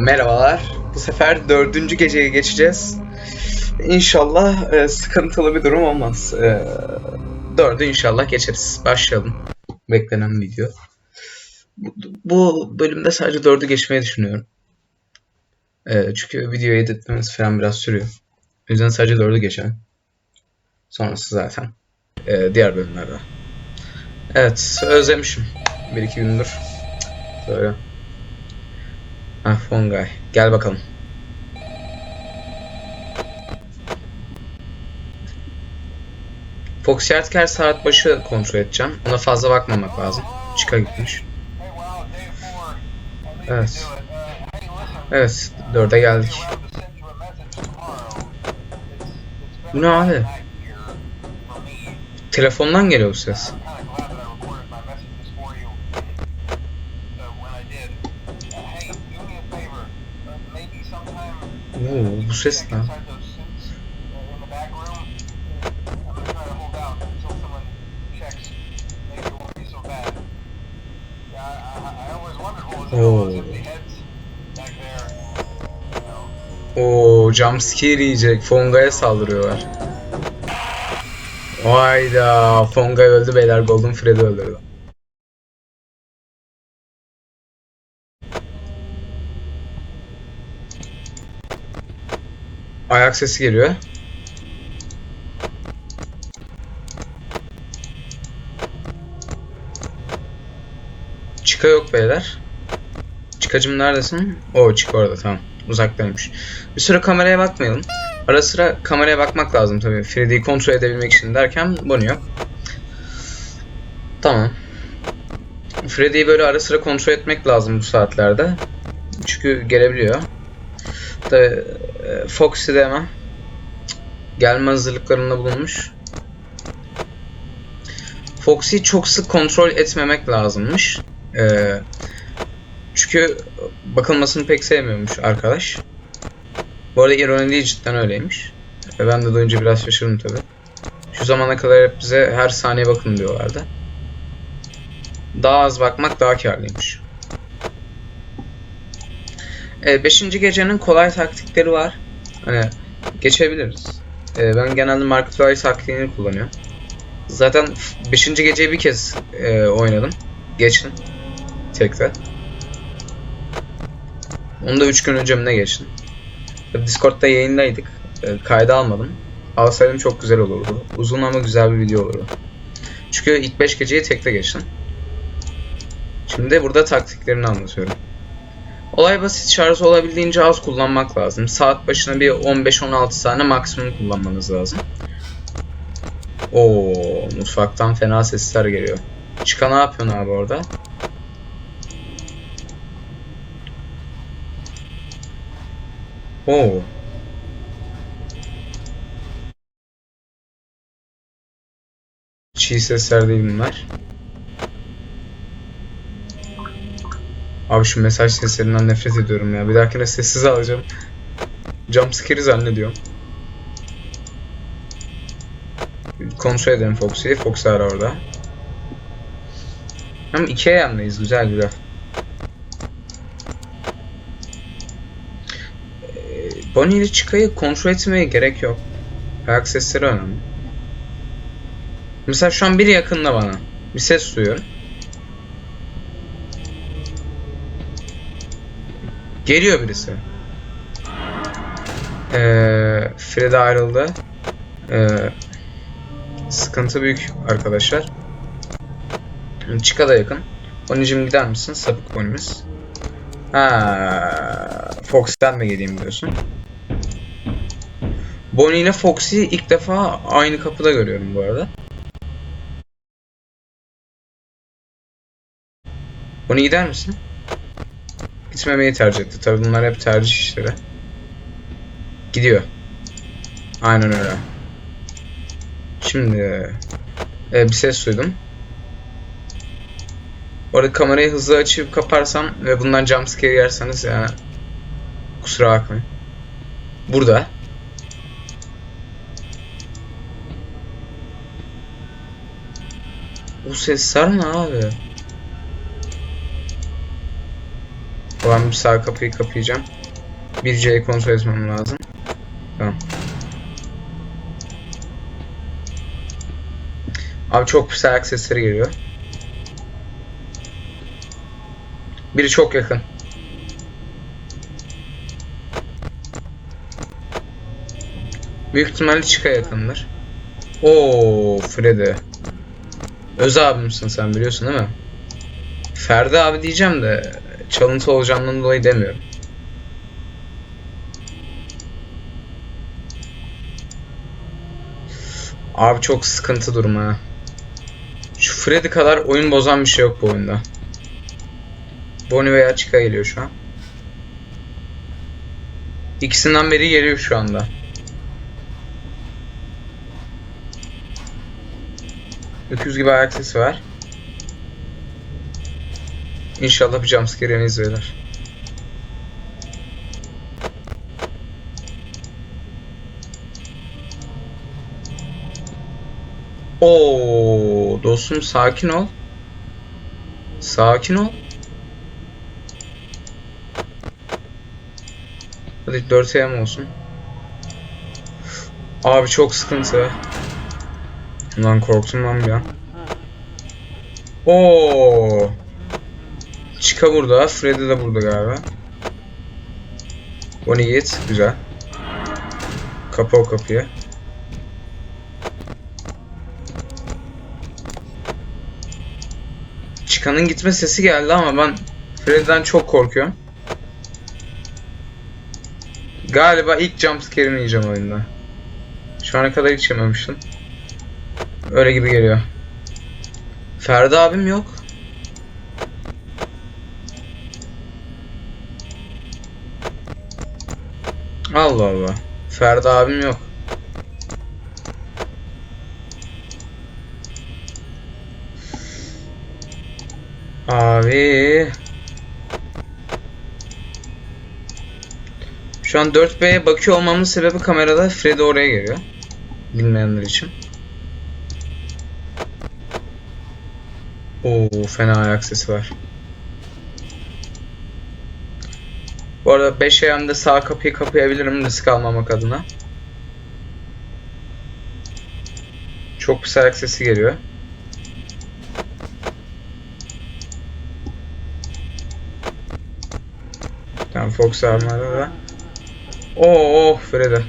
Merhabalar. Bu sefer dördüncü geceye geçeceğiz. İnşallah e, sıkıntılı bir durum olmaz. E, dördü inşallah geçeriz. Başlayalım. Beklenen video. Bu, bu bölümde sadece dördü geçmeyi düşünüyorum. E, çünkü videoyu editlemesi falan biraz sürüyor. O yüzden sadece dördü geçelim. Sonrası zaten e, diğer bölümlerde. Evet, özlemişim. Bir iki gündür. Böyle. Ah Fongay. Gel bakalım. Fox Yardker saat başı kontrol edeceğim. Ona fazla bakmamak lazım. Çıka gitmiş. Evet. Evet. Dörde geldik. Bu ne abi? Telefondan geliyor bu ses. Bu ses ne? Oo. Oo, jumpscare yiyecek. Fonga'ya saldırıyorlar. Hayda. Fonga öldü beyler. Golden Freddy öldürdü. Ayak sesi geliyor. Çıka yok beyler. Çıkacım neredesin? O çık orada tamam. Uzaktaymış. Bir süre kameraya bakmayalım. Ara sıra kameraya bakmak lazım tabii. Freddy'yi kontrol edebilmek için derken bunu yok. Tamam. Freddy'yi böyle ara sıra kontrol etmek lazım bu saatlerde. Çünkü gelebiliyor. Tabii e, Foxy de hemen gelme hazırlıklarında bulunmuş. Foxy'yi çok sık kontrol etmemek lazımmış. Ee, çünkü bakılmasını pek sevmiyormuş arkadaş. Bu arada ironi değil cidden öyleymiş. Ve ben de duyunca biraz şaşırdım tabi. Şu zamana kadar hep bize her saniye bakın diyorlardı. Daha az bakmak daha karlıymış. E, beşinci gecenin kolay taktikleri var. Hani geçebiliriz. E, ben genelde Marketplace taktiğini kullanıyorum. Zaten 5. geceyi bir kez e, oynadım. Geçtim. Tekrar. Onu da 3 gün önce mi ne geçtim. Discord'da yayındaydık. E, kayda almadım. Alsaydım çok güzel olurdu. Uzun ama güzel bir video olurdu. Çünkü ilk 5 geceyi tekte geçtim. Şimdi burada taktiklerini anlatıyorum. Olay basit şarj olabildiğince az kullanmak lazım. Saat başına bir 15-16 tane maksimum kullanmanız lazım. Oo, mutfaktan fena sesler geliyor. Çıka ne yapıyorsun abi orada? Oo. Çiğ sesler değil bunlar. Abi şu mesaj seslerinden nefret ediyorum ya. Bir dahakine sessiz alacağım. Jumpscare'i zannediyorum. Kontrol edelim Foxy'yi. Foxy ara orada. Hem ikiye yanındayız. Güzel güzel. Ee, Bonnie ile Chica'yı kontrol etmeye gerek yok. Ayak sesleri önemli. Mesela şu an biri yakında bana. Bir ses duyuyorum. Geliyor birisi. Ee, Fred ayrıldı. Ee, sıkıntı büyük arkadaşlar. Chica da yakın. Bonnie'cim gider misin? Sapık Bonnie'miz. Ha, Fox'ten mi geleyim diyorsun? Bonnie ile Foxy ilk defa aynı kapıda görüyorum bu arada. Bonnie gider misin? Gitmemeyi tercih etti. Tabii bunlar hep tercih işleri. Gidiyor. Aynen öyle. Şimdi e, bir ses duydum. Orada kamerayı hızlı açıp kaparsam ve bundan jumpscare yerseniz yani kusura bakmayın. Burada. Bu sesler ne abi? Bir sağ kapıyı kapayacağım. Bir C'yi kontrol etmem lazım. Tamam. Abi çok pis ayak sesleri geliyor. Biri çok yakın. Büyük ihtimalle Chica yakındır. Oo Freddy. Öz abimsin sen biliyorsun değil mi? Ferdi abi diyeceğim de çalıntı olacağından dolayı demiyorum. Abi çok sıkıntı durum ha. Şu Freddy kadar oyun bozan bir şey yok bu oyunda. Bonnie veya Chica geliyor şu an. İkisinden biri geliyor şu anda. Öküz gibi ayak sesi var. İnşallah bir jumpscare yemeyiz beyler. Oo, dostum sakin ol. Sakin ol. Hadi 4 AM olsun. Abi çok sıkıntı. Lan korktum lan bir an. Oo. Chica burada, Freddy de burada galiba. Bonnie git, güzel. Kapa o kapıyı. Chica'nın gitme sesi geldi ama ben Freddy'den çok korkuyorum. Galiba ilk jumpscare'imi yiyeceğim oyunda. Şu ana kadar hiç yememiştim. Öyle gibi geliyor. Ferdi abim yok. Allah Allah. Ferdi abim yok. Abi. Şu an 4B'ye bakıyor olmamın sebebi kamerada Freddy oraya geliyor. Bilmeyenler için. Oo fena ayak sesi var. Bu arada 5 AM'de sağ kapıyı kapayabilirim risk almamak adına. Çok pis ayak sesi geliyor. Tamam Fox armada da. Oo oh, Freddy.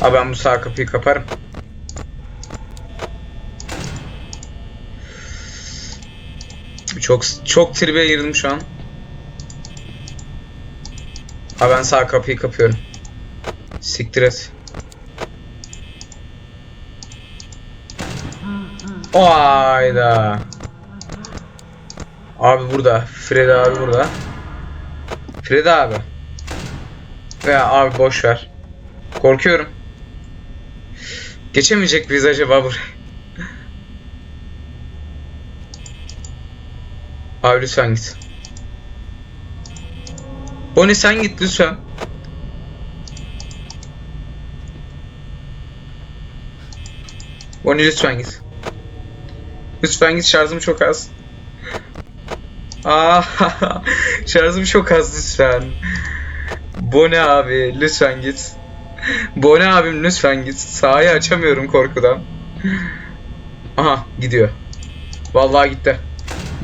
Abi ben bu sağ kapıyı kaparım. Çok çok tribe girdim şu an. Ha ben sağ kapıyı kapıyorum. Siktir et. Ayda. Abi burada. Fred abi burada. Fred abi. Veya abi boş ver. Korkuyorum. Geçemeyecek miyiz acaba buraya? Abi lütfen git. Bonnie sen git lütfen. Bonnie lütfen git. Lütfen git şarjım çok az. Aa, şarjım çok az lütfen. Bonnie abi lütfen git. Bonnie abim lütfen git. Sahayı açamıyorum korkudan. Aha gidiyor. Vallahi gitti.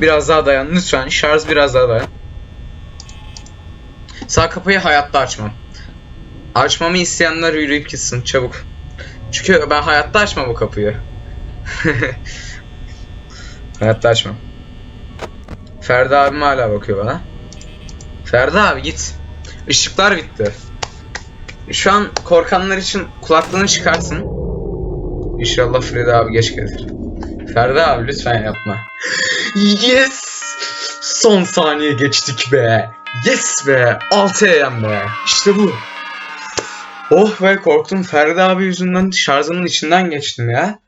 Biraz daha dayan lütfen. Şarj biraz daha dayan. Sağ kapıyı hayatta açmam. Açmamı isteyenler yürüyüp gitsin çabuk. Çünkü ben hayatta açmam bu kapıyı. hayatta açmam. Ferdi abim hala bakıyor bana. Ferdi abi git. Işıklar bitti. Şu an korkanlar için kulaklığını çıkarsın. İnşallah Ferdi abi geç gelir. Ferdi abi lütfen yapma. Yes! Son saniye geçtik be. Yes be. 6 AM be. İşte bu. Oh be korktum. Ferdi abi yüzünden şarjımın içinden geçtim ya.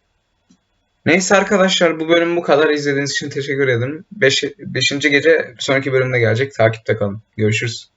Neyse arkadaşlar bu bölüm bu kadar. İzlediğiniz için teşekkür ederim. 5. Beş, beşinci gece sonraki bölümde gelecek. Takipte kalın. Görüşürüz.